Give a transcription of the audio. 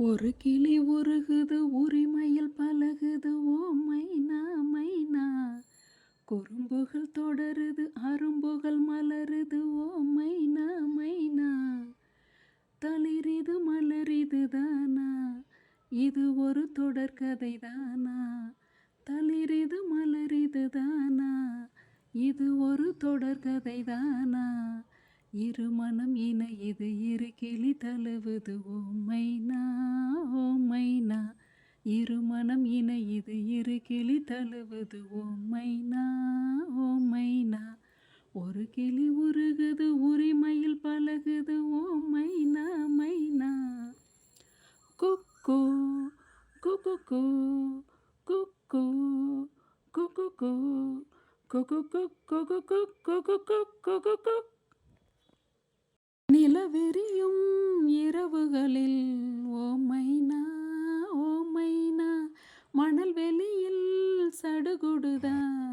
ஒரு கிளி உருகுது உரிமையில் பழகுது ஓ மைனா மைனா. குறும்புகள் தொடருது அரும்புகள் மலருது ஓ மைனா மைனா. தளிரிது மலரிது தானா. இது ஒரு தொடர்கதை தானா. தளிரிது மலரிது தானா. இது ஒரு தொடர்கதை தானா. இருமனம் இணையுது இரு கிளி தழுவுது ஓமைனா ஓமைனா ஓ மைனா இருமனம் இணையுது இரு கிளி தழுவுது ஓமைனா ஓமைனா மைனா ஒரு கிளி உருகுது உரிமையில் பழகுது ஓமைனா மைனா மைனா குக்கு குக்கு குக்கு குக்கு குக்கு குக்கு நிலவெறியும் இரவுகளில். ஓமைனா ஓமைனா மணல் வெளியில் சடுகுடுதான்